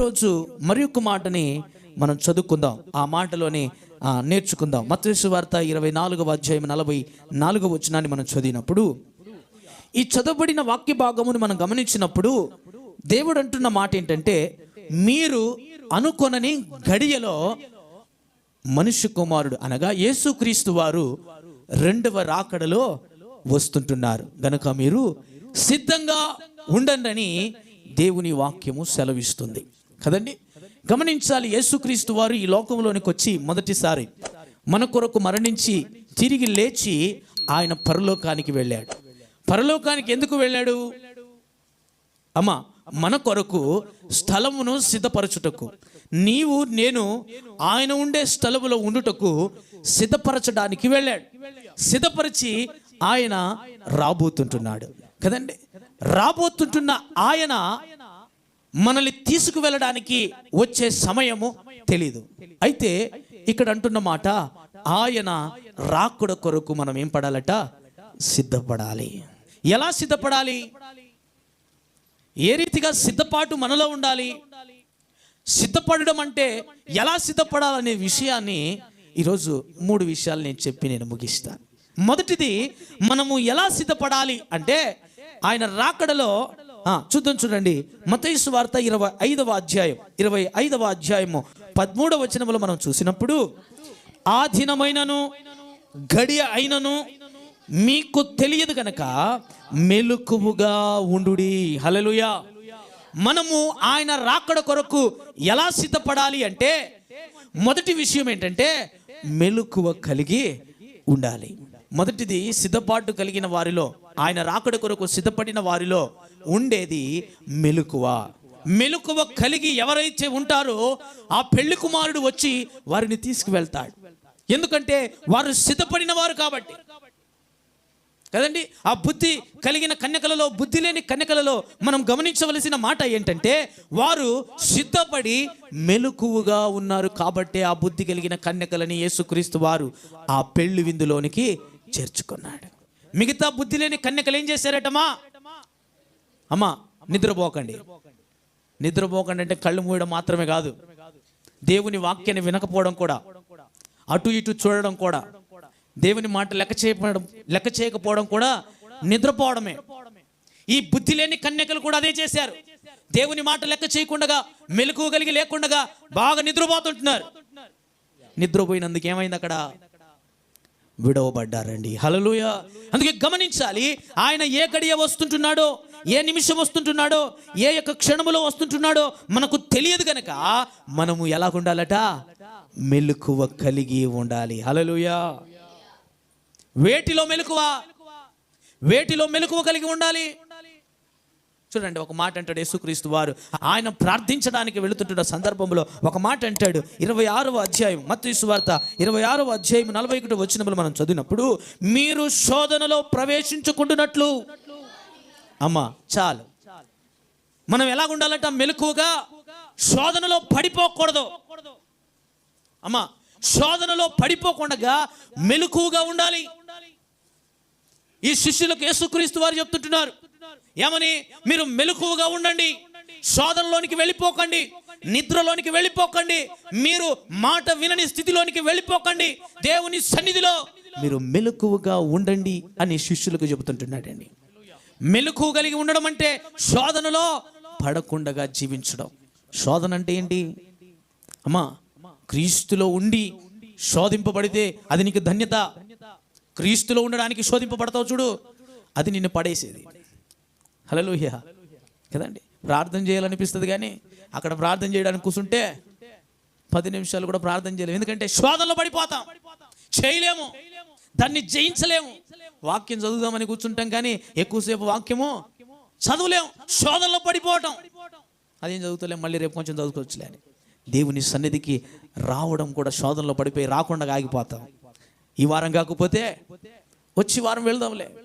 ఈరోజు మరి ఒక మాటని మనం చదువుకుందాం. ఆ మాటలోని నేర్చుకుందాం. మత్స్సు వార్త ఇరవై నాలుగవ అధ్యాయం నలభై నాలుగవ వచనాన్ని మనం చదివినప్పుడు ఈ చదవబడిన వాక్య భాగమును మనం గమనించినప్పుడు దేవుడు అంటున్న మాట ఏంటంటే మీరు అనుకొనని గడియలో మనుష్య కుమారుడు అనగా యేసుక్రీస్తు వారు రెండవ రాకడలో వస్తుంటున్నారు. గనుక మీరు సిద్ధంగా ఉండండి దేవుని వాక్యము సెలవిస్తుంది. కదండి? గమనించాలి యేసుక్రీస్తు వారు ఈ లోకంలోనికి వచ్చి మొదటిసారి మన కొరకు మరణించి తిరిగి లేచి ఆయన పరలోకానికి వెళ్ళాడు. పరలోకానికి ఎందుకు వెళ్ళాడు? అమ్మా మన కొరకు స్థలమును సిద్ధపరచుటకు. నీవు నేను ఆయన ఉండే స్థలములో ఉండుటకు సిద్ధపరచడానికి వెళ్ళాడు. సిద్ధపరిచి ఆయన రాబోతుంటున్నాడు. కదండి? రాబోతుంటున్న ఆయన మనల్ని తీసుకువెళ్ళడానికి వచ్చే సమయము తెలీదు. అయితే ఇక్కడ అంటున్న మాట ఆయన రాకుడ కొరకు మనం ఏం పడాలట? సిద్ధపడాలి. ఎలా సిద్ధపడాలి? ఏ రీతిగా సిద్ధపాటు మనలో ఉండాలి? సిద్ధపడడం అంటే ఎలా సిద్ధపడాలనే విషయాన్ని ఈరోజు మూడు విషయాలు నేను చెప్పి నేను ముగిస్తాను మొదటిది మనము ఎలా సిద్ధపడాలి అంటే ఆయన రాకడలో చూద్దాం చూడండి. మతైసు వార్త ఇరవై ఐదవ అధ్యాయం ఇరవై ఐదవ అధ్యాయము పదమూడవ వచనంలో మనం చూసినప్పుడు ఆ దినమైనను గడియ అయినను మీకు తెలియదు కనుక మెలకువగా ఉండు హలలుయా మనము ఆయన రాకడ కొరకు ఎలా సిద్ధపడాలి అంటే మొదటి విషయం ఏంటంటే మెలకువ కలిగి ఉండాలి. మొదటిది సిద్ధపాటు కలిగిన వారిలో ఆయన రాకడ కొరకు సిద్ధపడిన వారిలో ఉండేది మెలకువ. మెలకువ కలిగి ఎవరైతే ఉంటారో ఆ పెళ్ళి కుమారుడు వచ్చి వారిని తీసుకువెళ్తాడు. ఎందుకంటే వారు సిద్ధపడిన వారు కాబట్టి. కదండి? ఆ బుద్ధి కలిగిన కన్యకలలో బుద్ధి లేని కన్యకలలో మనం గమనించవలసిన మాట ఏంటంటే వారు సిద్ధపడి మెలకువగా ఉన్నారు కాబట్టే ఆ బుద్ధి కలిగిన కన్యకలని యేసుక్రీస్తు వారు ఆ పెళ్ళి విందులోనికి చేర్చుకున్నాడు. మిగతా బుద్ధి లేని కన్యకలు ఏం చేశారటమా అమ్మా నిద్రపోకండి. నిద్రపోకండి అంటే కళ్ళు మూయడం మాత్రమే కాదు. దేవుని వాక్యాన్ని వినకపోవడం కూడా అటు ఇటు చూడడం కూడా దేవుని మాట లెక్క చేయడం లెక్క చేయకపోవడం కూడా నిద్రపోవడమే. ఈ బుద్ధి లేని కన్యకలు కూడా అదే చేశారు. దేవుని మాట లెక్క చేయకుండా మెలకువ కలిగి లేకుండా బాగా నిద్రపోతుంటున్నారు. నిద్రపోయినందుకు ఏమైంది అక్కడ? విడవబడ్డారండి. హలలుయ అందుకే గమనించాలి ఆయన ఏ గడియ వస్తుంటున్నాడో ఏ నిమిషం వస్తుంటున్నాడో ఏ యొక్క క్షణములో వస్తుంటున్నాడో మనకు తెలియదు కనుక మనము ఎలా ఉండాలట? మెలకువ కలిగి ఉండాలి. హలలుయా వేటిలో మెలకువ? వేటిలో మెలకువ కలిగి ఉండాలి? చూడండి ఒక మాట అంటాడు యేసుక్రీస్తు వారు. ఆయన ప్రార్థించడానికి వెళుతుంటున్న సందర్భంలో ఒక మాట అంటాడు. ఇరవై ఆరవ అధ్యాయం మత్స్సు వార్త ఇరవై ఆరవ అధ్యాయం నలభై ఒకటి వచ్చినప్పుడు మనం చదివినప్పుడు మీరు శోధనలో ప్రవేశించుకుంటున్నట్లు అమ్మా చాలు. మనం ఎలా ఉండాలంట మెలకువగా శోధనలో పడిపోకూడదు. అమ్మా శోధనలో పడిపోకుండా మెలకువగా ఉండాలి. ఈ శిష్యులకు యేసుక్రీస్తు వారు చెప్తుంటున్నారు ఏమని? మీరు మెలకువగా ఉండండి. శోధనలోనికి వెళ్ళిపోకండి. నిద్రలోనికి వెళ్ళిపోకండి. మీరు మాట వినని స్థితిలోనికి వెళ్ళిపోకండి. దేవుని సన్నిధిలో మీరు మెలకువగా ఉండండి అని శిష్యులకు చెబుతుంటున్నాడండి. మెలకు కలిగి ఉండడం అంటే శోధనలో పడకుండగా జీవించడం. శోధన అంటే ఏంటి? అమ్మా క్రీస్తులో ఉండి శోధింపబడితే అది నీకు ధన్యత. క్రీస్తులో ఉండడానికి శోధింపబడతావు చూడు అది నిన్ను పడేసేది. హలోహ్య కదండి? ప్రార్థన చేయాలనిపిస్తుంది కానీ అక్కడ ప్రార్థన చేయడానికి కూర్చుంటే పది నిమిషాలు కూడా ప్రార్థన చేయలేము ఎందుకంటే శోధనలో పడిపోతాం. చేయలేము. దాన్ని జయించలేము వాక్యం చదువుదామని కూర్చుంటాం కానీ ఎక్కువసేపు వాక్యము చదువులేం. శోధనలో పడిపోవటం. అదేం చదువుతలేం మళ్ళీ రేపు కొంచెం చదువుకోవచ్చులే అని. దేవుని సన్నిధికి రావడం కూడా శోధనలో పడిపోయి రాకుండా ఆగిపోతాం. ఈ వారం కాకపోతే వచ్చి వారం వెళ్దాంలే.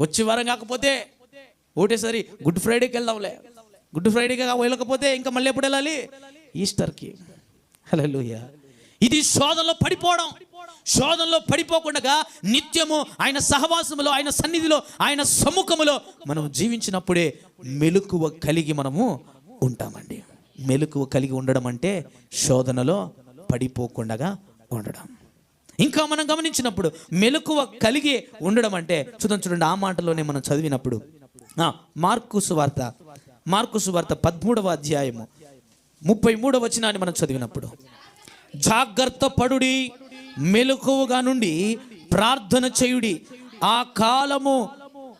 వచ్చి వారం కాకపోతే ఒకటేసారి గుడ్ ఫ్రైడేకి వెళ్దాంలే. గుడ్ ఫ్రైడేకి వెళ్ళకపోతే ఇంకా మళ్ళీ ఎప్పుడు వెళ్ళాలి? ఈస్టర్కి. హలోయ ఇది శోధనలో పడిపోవడం. శోధనలో పడిపోకుండా నిత్యము ఆయన సహవాసములో ఆయన సన్నిధిలో ఆయన సముఖములో మనం జీవించినప్పుడే మెలకువ కలిగి మనము ఉంటామండి. మెలకువ కలిగి ఉండడం అంటే శోధనలో పడిపోకుండా ఉండడం. ఇంకా మనం గమనించినప్పుడు మెలకువ కలిగి ఉండడం అంటే చూద్దాం చూడండి ఆ మాటలోనే మనం చదివినప్పుడు మార్కుసు మార్కు సువార్త మార్కు సువార్త పదమూడవ అధ్యాయము ముప్పై మూడవ వచనాన్ని మనం చదివినప్పుడు జాగ్రత్త పడుడి మెలకువగా నుండి ప్రార్థన చేయుడి. ఆ కాలము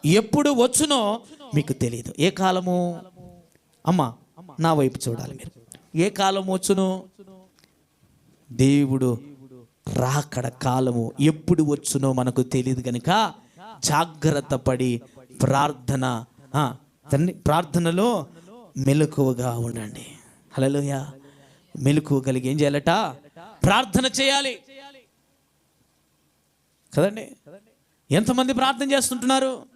ఎప్పుడు వచ్చునో మీకు తెలియదు ఏ కాలము? అమ్మా నా వైపు చూడాలి మీరు. ఏ కాలం వచ్చును? దేవుడు రాకడ కాలము ఎప్పుడు వచ్చునో మనకు తెలియదు కనుక జాగ్రత్త పడి ప్రార్థన తండ్రి ప్రార్థనలో మెలకువగా ఉండండి. హలోయా మెలకువ కలిగి ఏం చేయాలట? ప్రార్థన చేయాలి. కదండి? ఎంతమంది ప్రార్థన చేస్తుంటున్నారు?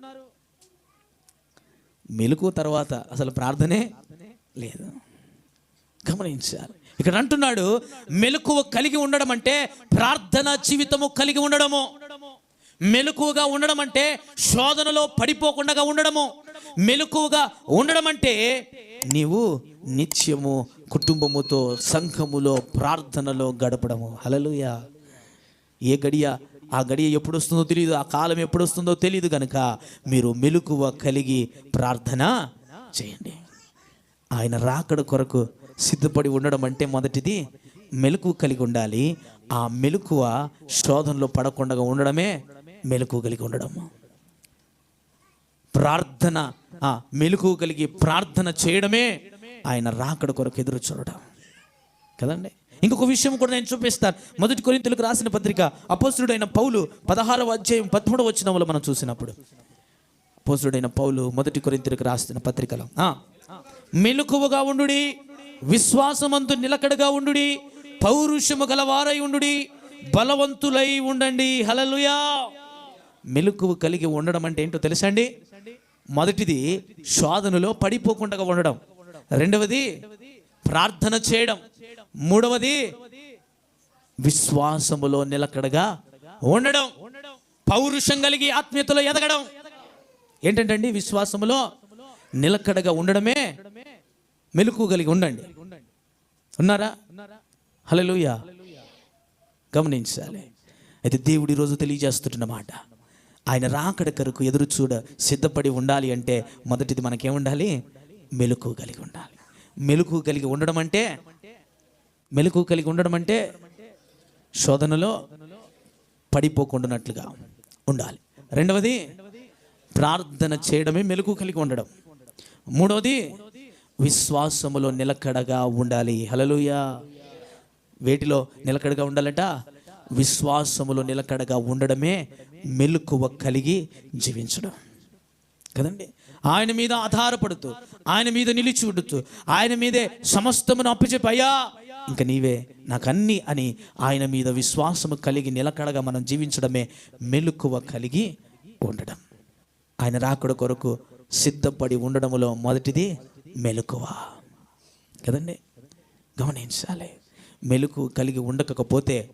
మెలకు తర్వాత అసలు ప్రార్థనే లేదు. గమనించాలి. ఇక్కడ అంటున్నాడు మెలకువ కలిగి ఉండడం అంటే ప్రార్థన జీవితము కలిగి ఉండడము. మెలకువగా ఉండడం అంటే శోధనలో పడిపోకుండా ఉండడము. మెలకువగా ఉండడం అంటే నీవు నిత్యము కుటుంబముతో సంఘములో ప్రార్థనలో గడపడము. హలలుయ ఏ గడియ ఆ గడియ ఎప్పుడు వస్తుందో తెలియదు ఆ కాలం ఎప్పుడు వస్తుందో తెలియదు కనుక మీరు మెలకువ కలిగి ప్రార్థన చేయండి. ఆయన రాకడ కొరకు సిద్ధపడి ఉండడం అంటే మొదటిది మెలకువ కలిగి ఉండాలి. ఆ మెలకువ శోధనలో పడకుండా ఉండడమే మెలకువ కలిగి ఉండడం ప్రార్థన మెలకువ కలిగి ప్రార్థన చేయడమే ఆయన రాకడ కొరకు ఎదురు చూడడం కదండి? ఇంకొక విషయం కూడా నేను చూపిస్తాను. మొదటి కొరింతలకు రాసిన పత్రిక అపోసుడైన పౌలు పదహారవ అధ్యాయం పదమూడవ వచనంలో మనం చూసినప్పుడు. అపోసుడైన పౌలు మొదటి కొరింతలకు రాసిన పత్రికలో మెలుకువగా మెలకువగా ఉండుడి విశ్వాసమంతు నిలకడగా ఉండుడి పౌరుషము గలవారై ఉండుడి బలవంతులై ఉండండి. హలలుయా మెలకువ కలిగి ఉండడం అంటే ఏంటో తెలుసా అండి? మొదటిది శోధనలో పడిపోకుండా ఉండడం. రెండవది ప్రార్థన చేయడం. మూడవది విశ్వాసములో నిలకడగా ఉండడం. పౌరుషం కలిగి ఆత్మీయతలో ఎదగడం. ఏంటంటండి? విశ్వాసములో నిలకడగా ఉండడమే మెలకు కలిగి ఉండండి. ఉన్నారా? హల్లెలూయా. గమనించాలి. అయితే దేవుడు ఈరోజు తెలియజేస్తున్నమాట ఆయన రాకడ కొరకు ఎదురు చూడ సిద్ధపడి ఉండాలి అంటే మొదటిది మనకేముండాలి? మెలకు కలిగి ఉండాలి. మెలకు కలిగి ఉండడం అంటే మెలకు కలిగి ఉండడం అంటే శోధనలో పడిపోకుండానట్లుగా ఉండాలి. రెండవది ప్రార్థన చేయడమే మెలకు కలిగి ఉండడం. మూడవది విశ్వాసములో నిలకడగా ఉండాలి. హలలుయ వేటిలో నిలకడగా ఉండాలట? విశ్వాసములో నిలకడగా ఉండడమే మెలకువ కలిగి జీవించడం. కదండి? ఆయన మీద ఆధారపడుతూ ఆయన మీద నిలిచి ఉండుతూ ఆయన మీదే సమస్తమును అప్పచెప్పి అయ్యా ఇంకా నీవే నాకన్నీ అని ఆయన మీద విశ్వాసము కలిగి నిలకడగా మనం జీవించడమే మెలకువ కలిగి ఉండడం. ఆయన రాకడ కొరకు సిద్ధపడి ఉండడంలో మొదటిది మెలకువ. కదండి? గమనించాలి. మెలకు కలిగి ఉండకపోతే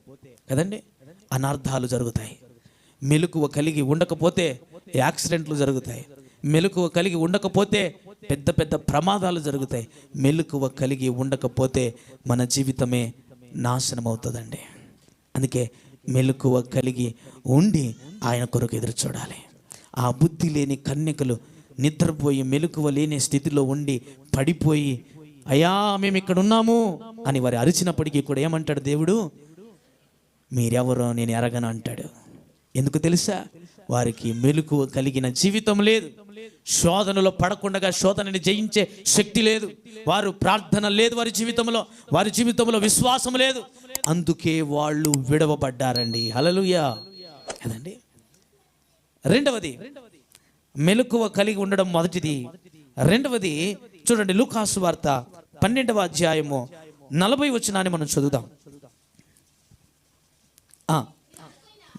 కదండి? అనర్థాలు జరుగుతాయి. మెలకువ కలిగి ఉండకపోతే యాక్సిడెంట్లు జరుగుతాయి. మెలకువ కలిగి ఉండకపోతే పెద్ద పెద్ద ప్రమాదాలు జరుగుతాయి. మెలకువ కలిగి ఉండకపోతే మన జీవితమే నాశనం అవుతుందండి అందుకే మెలకువ కలిగి ఉండి ఆయన కొరకు ఎదురు చూడాలి. ఆ బుద్ధి లేని కన్యకలు నిద్రపోయి మెలకువ లేని స్థితిలో ఉండి పడిపోయి అయ్యా మేము ఇక్కడ ఉన్నాము అని వారు అరిచినప్పటికీ కూడా ఏమంటాడు దేవుడు? మీరెవరో నేను ఎరగను అంటాడు. ఎందుకు తెలుసా? వారికి మెలకువ కలిగిన జీవితం లేదు. శోధనలో పడకుండా శోధనని జయించే శక్తి లేదు. వారు ప్రార్థన లేదు వారి జీవితంలో. వారి జీవితంలో విశ్వాసం లేదు. అందుకే వాళ్ళు విడవబడ్డారండి. హలలుయా అదండి. రెండవది మెలకువ కలిగి ఉండడం మొదటిది. రెండవది చూడండి లూకాసు వార్త పన్నెండవ అధ్యాయము నలభై వచనాన్ని మనం చదువుదాం.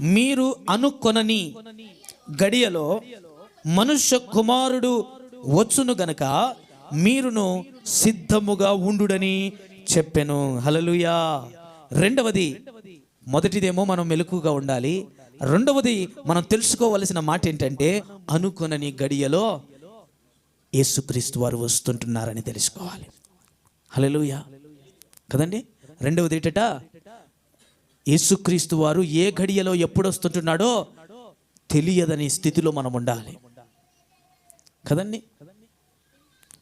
మీరు అనుకొనని గడియలో మనుష్య కుమారుడు వచ్చును గనక మీరును సిద్ధముగా ఉండుడని చెప్పెను. హలలుయా రెండవది మొదటిదేమో మనం మెలకుగా ఉండాలి. రెండవది మనం తెలుసుకోవలసిన మాట ఏంటంటే అనుకునని గడియలో యేసుక్రీస్తు వారు వస్తుంటున్నారని తెలుసుకోవాలి. హలలుయా కదండి? రెండవది ఏంటట? యేసుక్రీస్తు వారు ఏ గడియలో ఎప్పుడు వస్తుంటున్నాడో తెలియదని స్థితిలో మనం ఉండాలి. కదండి?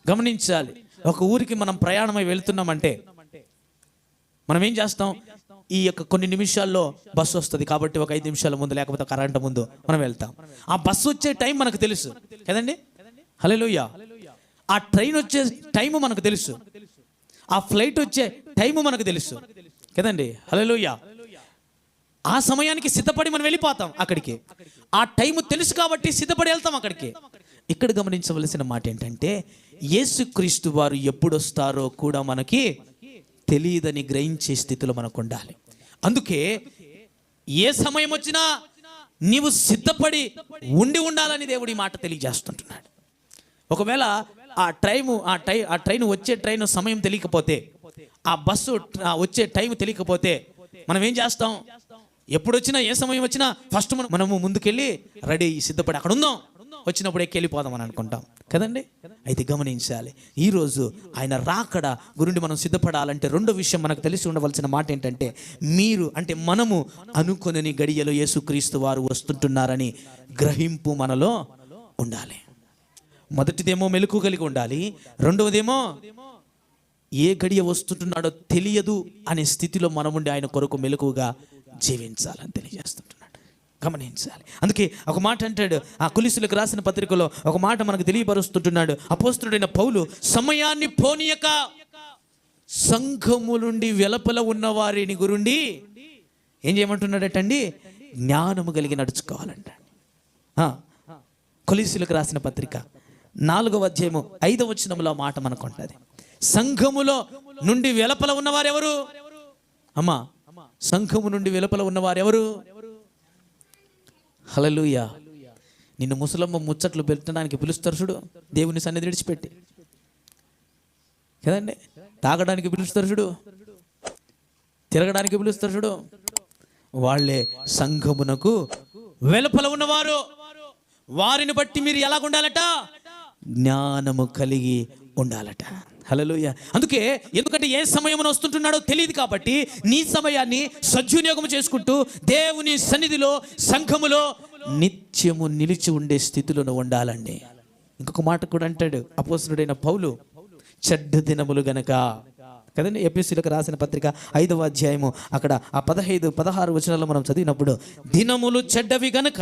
గమనించాలి. ఒక ఊరికి మనం ప్రయాణమై వెళ్తున్నామంటే మనం ఏం చేస్తాం? ఈ యొక్క కొన్ని నిమిషాల్లో బస్సు వస్తుంది కాబట్టి ఒక ఐదు నిమిషాల ముందు లేకపోతే ఒక అరగంట ముందు మనం వెళ్తాం. ఆ బస్సు వచ్చే టైం మనకు తెలుసు. కదండి? హలోయ ఆ ట్రైన్ వచ్చే టైం మనకు తెలుసు. ఆ ఫ్లైట్ వచ్చే టైం మనకు తెలుసు. కదండి? హలోయ ఆ సమయానికి సిద్ధపడి మనం వెళ్ళిపోతాం అక్కడికి. ఆ టైం తెలుసు కాబట్టి సిద్ధపడి వెళ్తాం అక్కడికి. ఇక్కడ గమనించవలసిన మాట ఏంటంటే యేసుక్రీస్తు వారు ఎప్పుడొస్తారో కూడా మనకి తెలియదని గ్రహించే స్థితిలో మనకు ఉండాలి అందుకే ఏ సమయం వచ్చినా నీవు సిద్ధపడి ఉండి ఉండాలని దేవుడి మాట తెలియజేస్తుంటున్నాడు. ఒకవేళ ఆ ట్రైన్ ఆ టై ఆ ట్రైన్ వచ్చే ట్రైన్ సమయం తెలియకపోతే ఆ బస్సు వచ్చే టైం తెలియకపోతే మనం ఏం చేస్తాం? ఎప్పుడు వచ్చినా ఏ సమయం వచ్చినా ఫస్ట్ మనం మనము ముందుకెళ్ళి రెడీ సిద్ధపడి అక్కడ ఉందాం వచ్చినప్పుడు ఎక్కెళ్ళిపోదామని అనుకుంటాం. కదండి? అయితే గమనించాలి. ఈరోజు ఆయన రాకడ గురించి మనం సిద్ధపడాలంటే రెండో విషయం మనకు తెలిసి ఉండవలసిన మాట ఏంటంటే మీరు అంటే మనము అనుకునని గడియలో యేసుక్రీస్తు వారు వస్తుంటున్నారని గ్రహింపు మనలో ఉండాలి. మొదటిదేమో మెలకు కలిగి ఉండాలి. రెండవదేమో ఏ గడియ వస్తుంటున్నాడో తెలియదు అనే స్థితిలో మనముండి ఆయన కొరకు మెలకుగా జీవించాలని తెలియజేస్తుంటున్నాడు గమనించాలి. అందుకే ఒక మాట అంటాడు ఆ కులిసులకు రాసిన పత్రికలో ఒక మాట మనకు తెలియపరుస్తుంటున్నాడు. అపోస్తుడైన పౌలు సమయాన్ని పోనీయక. సంఘము నుండి వెలపల ఉన్న వారిని గురుండి ఏం చేయమంటున్నాడటండి? జ్ఞానము కలిగి నడుచుకోవాలంట కొలిసులకు రాసిన పత్రిక నాలుగవ అధ్యాయము ఐదవ వచనంలో మాట మనకు ఉంటుంది. సంఘములో నుండి వెలపల ఉన్నవారెవరు? అమ్మా సంఘము నుండి వెలుపల ఉన్నవారెవరు? హలలుయ నిన్ను ముసలమ్మ ముచ్చట్లు పెట్టడానికి పిలుస్తారు చూడు. దేవుని సన్నిధి విడిచిపెట్టి. కదండి? తాగడానికి పిలుస్తారు చూడు. తిరగడానికి పిలుస్తారు చూడు. వాళ్ళే సంఘమునకు వెలుపల ఉన్నవారు. వారిని బట్టి మీరు ఎలాగుండాలట? జ్ఞానము కలిగి ఉండాలట. హల్లెలూయ. అందుకే ఎందుకంటే ఏ సమయం వస్తుంటున్నాడో తెలియదు కాబట్టి నీ సమయాన్ని సద్వినియోగం చేసుకుంటూ దేవుని సన్నిధిలో సంఘములో నిత్యము నిలిచి ఉండే స్థితిలో నువ్వు ఉండాలండి. ఇంకొక మాట కూడా అంటాడు అపోసరుడైన పౌలు చెడ్డ దినములు గనక కదండి? ఎపిసీలకు రాసిన పత్రిక ఐదవ అధ్యాయము. అక్కడ ఆ పదహైదు పదహారు వచనాల్లో మనం చదివినప్పుడు దినములు చెడ్డవి గనుక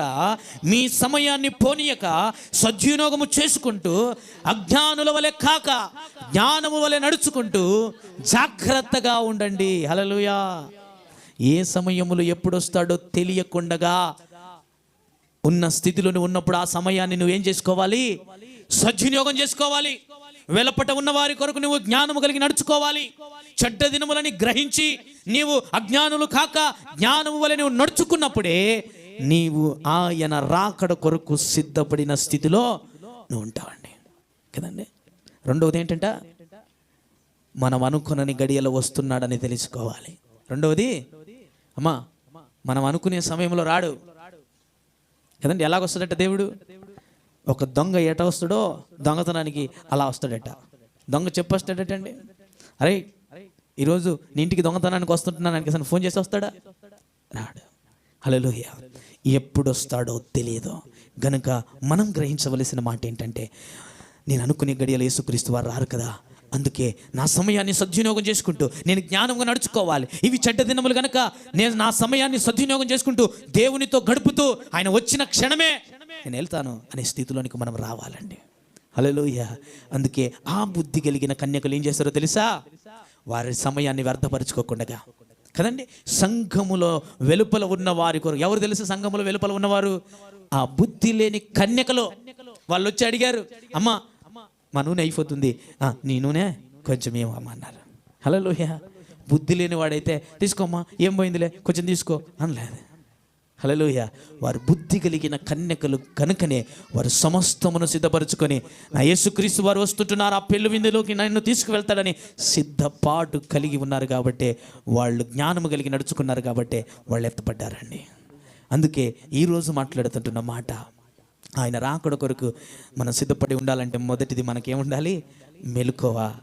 మీ సమయాన్ని పోనీయక సద్వినియోగము చేసుకుంటూ అజ్ఞానుల వలె కాక జ్ఞానము వలె నడుచుకుంటూ జాగ్రత్తగా ఉండండి. హలలుయా ఏ సమయములు ఎప్పుడొస్తాడో తెలియకుండగా ఉన్న స్థితిలో ఉన్నప్పుడు ఆ సమయాన్ని నువ్వేం చేసుకోవాలి? సద్వినియోగం చేసుకోవాలి. వెలపట ఉన్న వారి కొరకు నువ్వు జ్ఞానము కలిగి నడుచుకోవాలి. చెడ్డ దినములని గ్రహించి నీవు అజ్ఞానులు కాక జ్ఞానము వలె నువ్వు నడుచుకున్నప్పుడే నీవు ఆయన రాకడ కొరకు సిద్ధపడిన స్థితిలో నువ్వు ఉంటావండి. కదండి? రెండవది ఏంటంట? మనం అనుకునని గడియలో వస్తున్నాడని తెలుసుకోవాలి. రెండవది అమ్మా మనం అనుకునే సమయంలో రాడు. కదండి? ఎలాగొస్తాడట దేవుడు? ఒక దొంగ ఎట వస్తాడో దొంగతనానికి అలా వస్తాడట. దొంగ చెప్పొస్తాడటండి. అరే ఈరోజు నీ ఇంటికి దొంగతనానికి వస్తుంటున్నాను అసలు ఫోన్ చేసి వస్తాడా? రాడు. హలో ఎప్పుడు వస్తాడో తెలియదు గనుక మనం గ్రహించవలసిన మాట ఏంటంటే నేను అనుకునే గడియలు యేసుక్రీస్తు వారు రారు కదా. అందుకే నా సమయాన్ని సద్వినియోగం చేసుకుంటూ నేను జ్ఞానంగా నడుచుకోవాలి. ఇవి చెడ్డ దినములు గనక నేను నా సమయాన్ని సద్వినియోగం చేసుకుంటూ దేవునితో గడుపుతూ ఆయన వచ్చిన క్షణమే నేను వెళ్తాను అనే స్థితిలోనికి మనం రావాలండి. హలోయ అందుకే ఆ బుద్ధి కలిగిన కన్యకలు ఏం చేస్తారో తెలుసా? వారి సమయాన్ని వ్యర్థపరచుకోకుండా కదండి? సంఘములో వెలుపల ఉన్న వారి కొరకు ఎవరు తెలుసు సంఘములో వెలుపల ఉన్నవారు? ఆ బుద్ధి లేని కన్యకలో. వాళ్ళు వచ్చి అడిగారు అమ్మా మా నూనె అయిపోతుంది. నీ నూనె కొంచెం ఏమమ్మా అన్నారు. హలో బుద్ధి లేని వాడైతే తీసుకోమ్మా ఏం పోయిందిలే? కొంచెం తీసుకో అనలేదు. హలోయ వారు బుద్ధి కలిగిన కన్యకలు కనుకనే వారు సమస్తమును సిద్ధపరచుకొని నా యేసుక్రీస్తు వారు వస్తుంటున్నారు ఆ పెళ్ళి విందులోకి నన్ను తీసుకువెళ్తాడని సిద్ధపాటు కలిగి ఉన్నారు కాబట్టి వాళ్ళు జ్ఞానము కలిగి నడుచుకున్నారు కాబట్టి వాళ్ళు ఎత్తపడ్డారండి. అందుకే ఈరోజు మాట్లాడుతుంటున్న మాట ఆయన రాకడ కొరకు మనం సిద్ధపడి ఉండాలంటే మొదటిది మనకేముండాలి మెలుకోవ.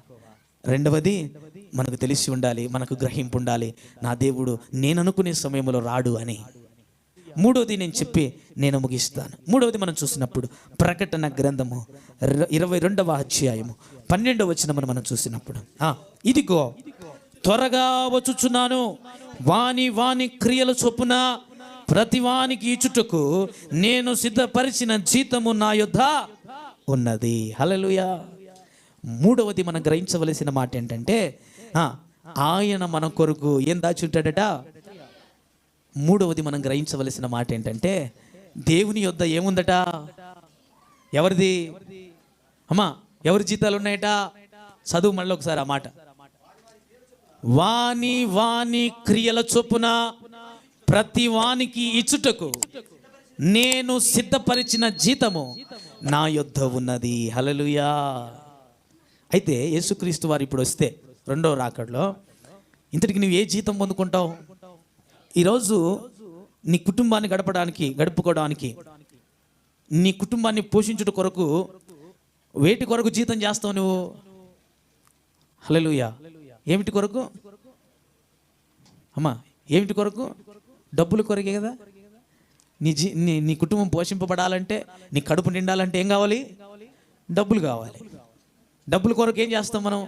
రెండవది మనకు తెలిసి ఉండాలి మనకు గ్రహింపు ఉండాలి నా దేవుడు నేను అనుకునే సమయంలో రాడు అని. మూడవది నేను చెప్పి నేను ముగిస్తాను. మూడవది మనం చూసినప్పుడు ప్రకటన గ్రంథము ఇరవై రెండవ అధ్యాయము పన్నెండవ వచనమును మనం చూసినప్పుడు. ఇదిగో త్వరగా వచ్చుచున్నాను. వాని వాని క్రియల చొప్పున ప్రతి వానికి ఇచ్చుటకు నేను సిద్ధపరిచిన జీతము నా యొద్ద ఉన్నది. హలలుయా మూడవది మనం గ్రహించవలసిన మాట ఏంటంటే ఆయన మన కొరకు ఏం దాచుంటాడట మూడవది మనం గ్రహించవలసిన మాట ఏంటంటే దేవుని యొద్ద ఏముందట? ఎవరిది? అమ్మా ఎవరి జీతాలు ఉన్నాయట? చదువు మళ్ళీ ఒకసారి ఆ మాట. వాని వాని క్రియల చొప్పున ప్రతి వానికి ఇచ్చుటకు నేను సిద్ధపరిచిన జీతము నా యొద్ద ఉన్నది. హలలుయా అయితే యేసుక్రీస్తు వారు ఇప్పుడు వస్తే రెండో రాకడలో ఇంతటికి నువ్వు ఏ జీతం పొందుకుంటావు? ఈరోజు నీ కుటుంబాన్ని గడపడానికి గడుపుకోవడానికి నీ కుటుంబాన్ని పోషించుట కొరకు వేటి కొరకు జీతం చేస్తావు నువ్వు? హల్లెలూయా. ఏమిటి కొరకు? అమ్మా ఏమిటి కొరకు? డబ్బుల కొరకే కదా. నీ జీ నీ నీ కుటుంబం పోషింపబడాలంటే నీ కడుపు నిండాలంటే ఏం కావాలి? డబ్బులు కావాలి. డబ్బుల కొరకు ఏం చేస్తాం మనం?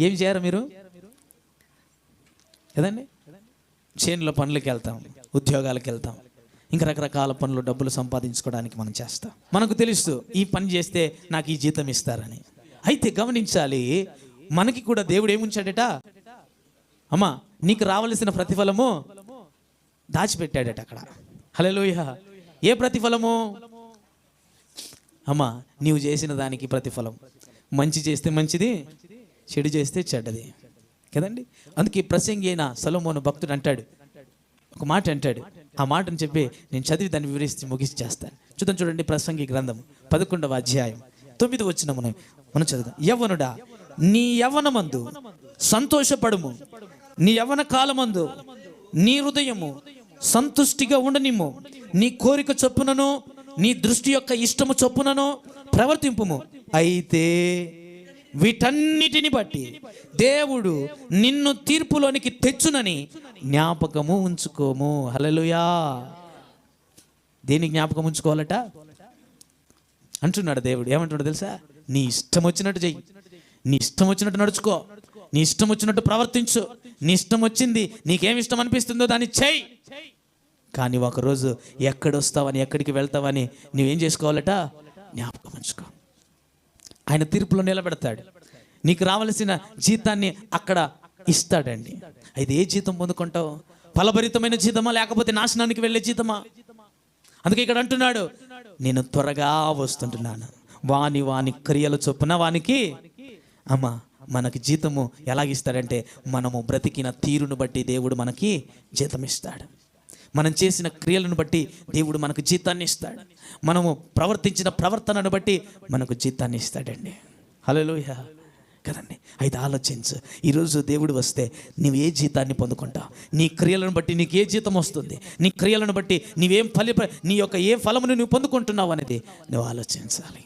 ఏం చేయరా మీరు? కదండి చేనులో పనులకు వెళ్తాం ఉద్యోగాలకు వెళ్తాం. ఇంకా రకరకాల పనులు డబ్బులు సంపాదించుకోవడానికి మనం చేస్తాం. మనకు తెలుసు ఈ పని చేస్తే నాకు ఈ జీతం ఇస్తారని. అయితే గమనించాలి మనకి కూడా దేవుడు ఏముంచాడట? అమ్మా నీకు రావలసిన ప్రతిఫలము దాచిపెట్టాడట అక్కడ. హలోయ ఏ ప్రతిఫలము? అమ్మా నీవు చేసిన దానికి ప్రతిఫలం. మంచి చేస్తే మంచిది చెడు చేస్తే చెడ్డది. కదండి? అందుకే ప్రసంగి అయిన సలోమోను భక్తుడు అంటాడు. ఒక మాట అంటాడు. ఆ మాటను చెప్పి నేను చదివి దాన్ని వివరిస్తే ముగిసి చేస్తాను చూద్దాం చూడండి ప్రసంగి గ్రంథం పదకొండవ అధ్యాయం తొమ్మిది వచ్చిన మనం మనం చదువుదాం. యవ్వనుడా నీ యవనమందు సంతోషపడుము. నీ యవ్వన కాలమందు నీ హృదయము సంతుష్టిగా ఉండనిమ్ము. నీ కోరిక చొప్పునను నీ దృష్టి యొక్క ఇష్టము చొప్పునను ప్రవర్తింపుము. అయితే వీటన్నిటిని బట్టి దేవుడు నిన్ను తీర్పులోనికి తెచ్చునని జ్ఞాపకము ఉంచుకోము. హలలుయా దేని జ్ఞాపకం ఉంచుకోవాలట? అంటున్నాడు దేవుడు. ఏమంటున్నాడు తెలుసా? నీ ఇష్టం వచ్చినట్టు చెయ్యి. నీ ఇష్టం వచ్చినట్టు నడుచుకో. నీ ఇష్టం వచ్చినట్టు ప్రవర్తించు. నీ ఇష్టం వచ్చింది నీకేం ఇష్టం అనిపిస్తుందో దాన్ని చెయ్యి. కానీ ఒకరోజు ఎక్కడొస్తావని ఎక్కడికి వెళ్తావని నువ్వేం చేసుకోవాలట? జ్ఞాపకం ఉంచుకో. ఆయన తీర్పులో నిలబెడతాడు. నీకు రావలసిన జీతాన్ని అక్కడ ఇస్తాడండి. అయితే ఏ జీతం పొందుకుంటావు? ఫలభరితమైన జీతమా? లేకపోతే నాశనానికి వెళ్ళే జీతమా? అందుకే ఇక్కడ అంటున్నాడు నేను త్వరగా వస్తుంటున్నాను. వాని వాని క్రియలు చొప్పున వానికి అమ్మ మనకి జీతము ఎలాగిస్తాడంటే మనము బ్రతికిన తీరును బట్టి దేవుడు మనకి జీతం ఇస్తాడు మనం చేసిన క్రియలను బట్టి దేవుడు మనకు జీతాన్ని ఇస్తాడు. మనము ప్రవర్తించిన ప్రవర్తనను బట్టి మనకు జీతాన్ని ఇస్తాడండి. హలోయ కదండి? అయితే ఆలోచించు. ఈరోజు దేవుడు వస్తే నువ్వు ఏ జీతాన్ని పొందుకుంటావు? నీ క్రియలను బట్టి నీకు ఏ జీతం వస్తుంది? నీ క్రియలను బట్టి నీవేం ఫలి నీ యొక్క ఏ ఫలమును నువ్వు పొందుకుంటున్నావు అనేది నువ్వు ఆలోచించాలి.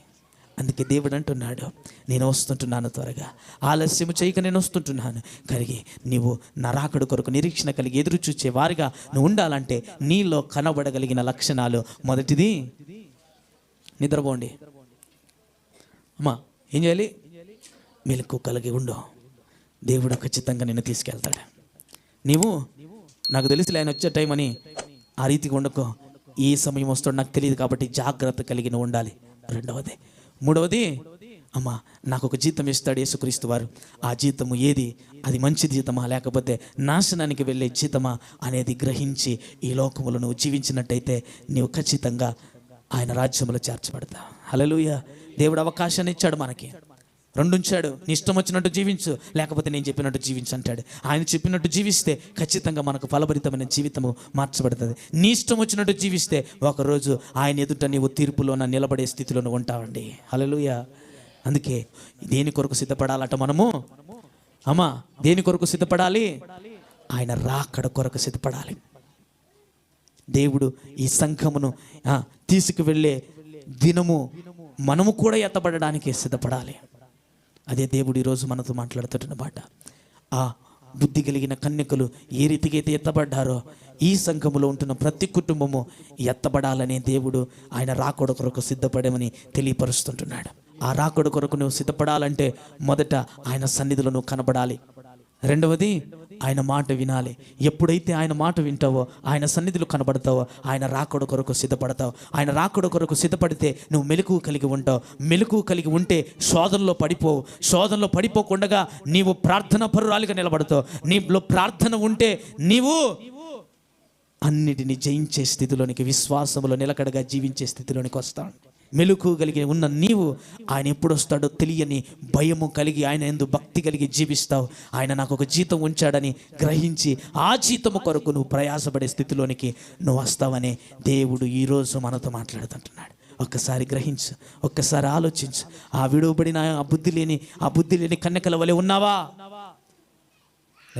అందుకే దేవుడు అంటున్నాడు నేను వస్తుంటున్నాను త్వరగా. ఆలస్యము చేయక నేను వస్తుంటున్నాను. కలిగి నీవు నరాకుడు కొరకు నిరీక్షణ కలిగి ఎదురు చూచే వారిగా నువ్వు ఉండాలంటే నీలో కనబడగలిగిన లక్షణాలు మొదటిది. నిద్రపోండి. అమ్మా ఏం చేయాలి? మెలకు కలిగి ఉండు. దేవుడు ఖచ్చితంగా నిన్ను తీసుకెళ్తాడు. నీవు నాకు తెలిసి ఆయన వచ్చే టైం అని. ఆ రీతిగా ఉండకు. ఏ సమయం వస్తాడో నాకు తెలియదు కాబట్టి జాగ్రత్త కలిగి ఉండాలి. రెండవది మూడవది అమ్మా నాకు ఒక జీతం ఇస్తాడు యేసుక్రీస్తు వారు. ఆ జీతము ఏది? అది మంచి జీతమా? లేకపోతే నాశనానికి వెళ్ళే జీతమా? అనేది గ్రహించి ఈ లోకములో నువ్వు జీవించినట్టయితే నీవు ఖచ్చితంగా ఆయన రాజ్యంలో చేర్చబడతా. హలలుయ దేవుడు అవకాశాన్ని ఇచ్చాడు మనకి. రెండు ఉంచాడు నీ ఇష్టం వచ్చినట్టు జీవించు లేకపోతే నేను చెప్పినట్టు జీవించు అంటాడు. ఆయన చెప్పినట్టు జీవిస్తే ఖచ్చితంగా మనకు ఫలభరితమైన జీవితము మార్చబడుతుంది. నీ ఇష్టం వచ్చినట్టు జీవిస్తే ఒకరోజు ఆయన ఎదుట నీవు తీర్పులోన నిలబడే స్థితిలో ఉంటావండి. హల్లెలూయ. అందుకే దేని కొరకు సిద్ధపడాలట మనము? అమ్మా దేని కొరకు సిద్ధపడాలి? ఆయన రాకడ కొరకు సిద్ధపడాలి. దేవుడు ఈ సంఘమును తీసుకువెళ్ళే దినము మనము కూడా ఎత్తబడడానికి సిద్ధపడాలి. అదే దేవుడు ఈరోజు మనతో మాట్లాడుతున్న మాట. ఆ బుద్ధి కలిగిన కన్యకలు ఏ రీతికైతే ఎత్తబడ్డారో ఈ సంఘములో ఉంటున్న ప్రతి కుటుంబము ఎత్తబడాలనే దేవుడు ఆయన రాకడ కొరకు సిద్ధపడమని తెలియపరుస్తుంటున్నాడు. ఆ రాకడ కొరకు నువ్వు సిద్ధపడాలంటే మొదట ఆయన సన్నిధిలో నువ్వు కనబడాలి. రెండవది ఆయన మాట వినాలి. ఎప్పుడైతే ఆయన మాట వింటావో ఆయన సన్నిధిలో కనబడతావో ఆయన రాకడ కొరకు సిద్ధపడతావు. ఆయన రాకడ కొరకు సిద్ధపడితే నువ్వు మెలకు కలిగి ఉంటావు. మెలకు కలిగి ఉంటే శోధనలో పడిపోవు. శోధనలో పడిపోకుండా నీవు ప్రార్థన పరురాలిగా నిలబడతావు. నీలో ప్రార్థన ఉంటే నీవు అన్నిటిని జయించే స్థితిలోనికి విశ్వాసములో నిలకడగా జీవించే స్థితిలోనికి వస్తాడు మెలకు కలిగి ఉన్న నీవు ఆయన ఎప్పుడు వస్తాడో తెలియని భయము కలిగి ఆయన ఎందు భక్తి కలిగి జీవిస్తావు. ఆయన నాకు ఒక జీతం ఉంచాడని గ్రహించి ఆ జీతము కొరకు నువ్వు ప్రయాసపడే స్థితిలోనికి నువ్వు వస్తావని దేవుడు ఈరోజు మనతో మాట్లాడుతుంటున్నాడు. ఒక్కసారి గ్రహించు ఒక్కసారి ఆలోచించు. ఆ విడువబడిన ఆ బుద్ధి లేని ఆ బుద్ధి లేని కన్యకల వలె ఉన్నావా?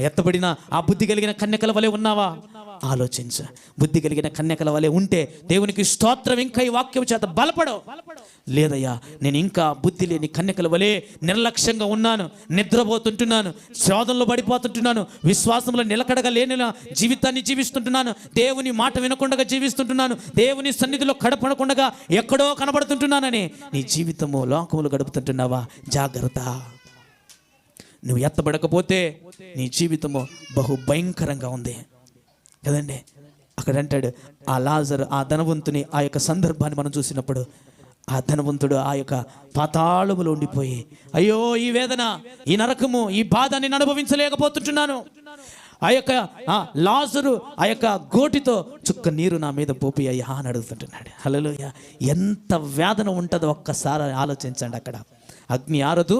ఎత్తబడిన ఆ బుద్ధి కలిగిన కన్యకల వలె ఉన్నావా? ఆలోచించ. బుద్ధి కలిగిన కన్యకల వలె ఉంటే దేవునికి స్తోత్రం ఇంకా ఈ వాక్యం చేత బలపడవు. లేదయ్యా నేను ఇంకా బుద్ధి లేని కన్యకల వలె నిర్లక్ష్యంగా ఉన్నాను నిద్రపోతుంటున్నాను శోధనలో పడిపోతుంటున్నాను విశ్వాసంలో నిలకడగా లేని జీవితాన్ని జీవిస్తుంటున్నాను దేవుని మాట వినకుండా జీవిస్తుంటున్నాను దేవుని సన్నిధిలో కడపడకుండా ఎక్కడో కనబడుతుంటున్నానని నీ జీవితము లోకములు గడుపుతుంటున్నావా? జాగ్రత్త. నువ్వు ఎత్తబడకపోతే నీ జీవితము బహు భయంకరంగా ఉంది. కదండి? అక్కడ అంటాడు ఆ లాజర్ ఆ ధనవంతుని ఆ యొక్క సందర్భాన్ని మనం చూసినప్పుడు ఆ ధనవంతుడు ఆ యొక్క పాతాళములో ఉండిపోయి అయ్యో ఈ వేదన ఈ నరకము ఈ బాధ నేను అనుభవించలేకపోతుంటున్నాను. ఆ యొక్క లాజరు ఆ యొక్క గోటితో చుక్క నీరు నా మీద పోపి అయ్యా అని అడుగుతుంటున్నాడు. హలోయ ఎంత వేదన ఉంటుందో ఒక్కసారి ఆలోచించండి అక్కడ. అగ్ని ఆరదు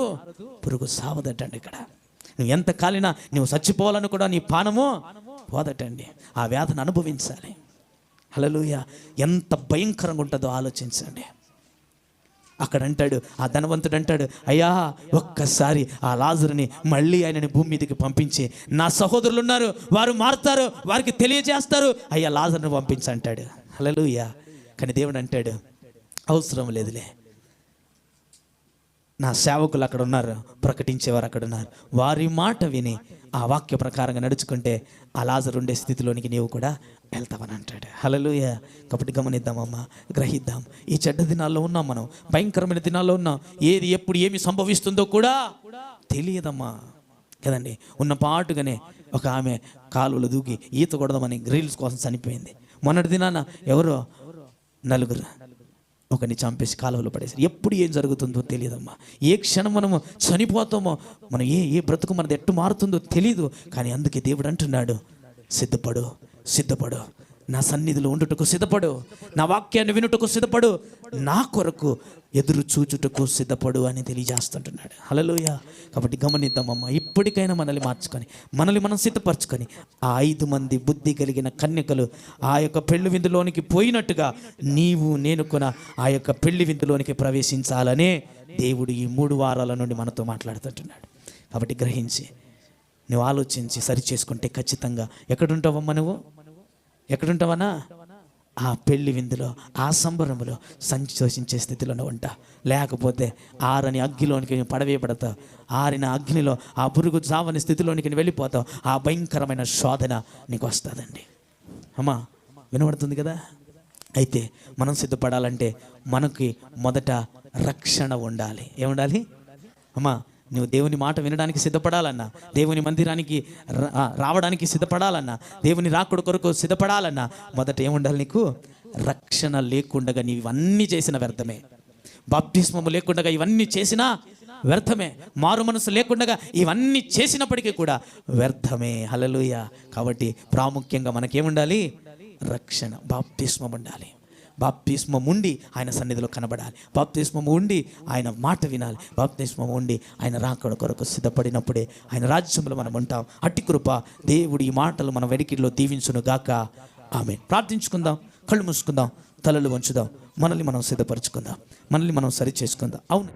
పురుగు సావదటండి ఇక్కడ. నువ్వు ఎంత కాలినా నువ్వు చచ్చిపోవాలని కూడా నీ పానము పోదటండి. ఆ వేదన అనుభవించాలి. హలలుయ ఎంత భయంకరంగా ఉంటుందో ఆలోచించండి. అక్కడ అంటాడు ఆ ధనవంతుడు అంటాడు అయ్యా ఒక్కసారి ఆ లాజరుని మళ్ళీ ఆయనని భూమి మీదకి పంపించి నా సహోదరులు ఉన్నారు వారు మారుతారు వారికి తెలియజేస్తారు అయ్యా లాజర్ని పంపించి అంటాడు హలలుయ కానీ దేవుడు అంటాడు అవసరం లేదులే. నా సేవకులు అక్కడ ఉన్నారు ప్రకటించేవారు అక్కడ ఉన్నారు. వారి మాట విని ఆ వాక్య ప్రకారంగా నడుచుకుంటే ఆ ఉండే స్థితిలోనికి నీవు కూడా వెళ్తావని అంటాడు. హలలుయ కాబట్టి గమనిద్దామమ్మా గ్రహిద్దాం. ఈ చెడ్డ దినాల్లో ఉన్నాం మనం భయంకరమైన దినాల్లో ఉన్నాం. ఏది ఎప్పుడు ఏమి సంభవిస్తుందో కూడా తెలియదమ్మా. కదండి ఉన్న పాటుగానే ఒక ఆమె కాలువలు దూకి ఈత కొడదామని గ్రిల్స్ కోసం చనిపోయింది. మొన్నటి దినాన ఎవరో నలుగురు ఒకరిని చంపేసి కాలువలో పడేసి ఎప్పుడు ఏం జరుగుతుందో తెలియదమ్మా. ఏ క్షణం మనము చనిపోతామో మనం ఏ ఏ బ్రతుకు మనది ఎట్టు మారుతుందో తెలియదు కానీ అందుకే దేవుడు అంటున్నాడు సిద్ధపడు సిద్ధపడు. నా సన్నిధిలో ఉండుటకు సిద్ధపడు. నా వాక్యాన్ని వినుటకు సిద్ధపడు. నా కొరకు ఎదురు చూచుటకు సిద్ధపడు అని తెలియజేస్తుంటున్నాడు. హలలోయ కాబట్టి గమనిద్దామమ్మా ఇప్పటికైనా మనల్ని మార్చుకొని మనల్ని మనం సిద్ధపరచుకొని ఆ ఐదు మంది బుద్ధి కలిగిన కన్యకలు ఆ యొక్క పెళ్ళి విందులోనికి పోయినట్టుగా నీవు నేను కూడా ఆ యొక్క పెళ్ళి విందులోనికి ప్రవేశించాలనే దేవుడు ఈ మూడు వారాల నుండి మనతో మాట్లాడుతుంటున్నాడు. కాబట్టి గ్రహించి నువ్వు ఆలోచించి సరి చేసుకుంటే ఖచ్చితంగా ఎక్కడుంటావమ్మ నువ్వు? ఎక్కడుంటావనా ఆ పెళ్ళి విందులో ఆ సంబరములో సంతోషించే స్థితిలోనే ఉంటా. లేకపోతే ఆరని అగ్గిలోనికి పడవేయబడతావు ఆరిన అగ్నిలో ఆ పురుగు చావని స్థితిలోనికి వెళ్ళిపోతావు. ఆ భయంకరమైన శోధన నీకు వస్తుందండి. అమ్మా వినబడుతుంది కదా? అయితే మనం సిద్ధపడాలంటే మనకి మొదట రక్షణ ఉండాలి. ఏముండాలి? అమ్మా నువ్వు దేవుని మాట వినడానికి సిద్ధపడాలన్నా దేవుని మందిరానికి రా- రావడానికి సిద్ధపడాలన్నా దేవుని రాకుడు కొరకు సిద్ధపడాలన్నా మొదట ఏముండాలి నీకు? రక్షణ లేకుండా నీవు ఇవన్నీ చేసిన వ్యర్థమే. బాప్తిస్మము లేకుండా ఇవన్నీ చేసినా వ్యర్థమే. మారు మనసు లేకుండా ఇవన్నీ చేసినప్పటికీ కూడా వ్యర్థమే. హలలుయ కాబట్టి ప్రాముఖ్యంగా మనకేముండాలి? రక్షణ. బాప్తిస్మం ఉండాలి బాప్తిస్మం ఉండి ఆయన సన్నిధిలో కనబడాలి. బాప్తిస్మం ఉండి ఆయన మాట వినాలి. బాప్తిస్మం ఉండి ఆయన రాకడ కొరకు సిద్ధపడినప్పుడే ఆయన రాజ్యంలో మనం ఉంటాం. అట్టి కృప దేవుడి ఈ మాటలు మన వెడికిలో దీవించును గాక. ఆమె ప్రార్థించుకుందాం. కళ్ళు మూసుకుందాం. తలలు వంచుదాం. మనల్ని మనం సిద్ధపరచుకుందాం. మనల్ని మనం సరి చేసుకుందాం అవును.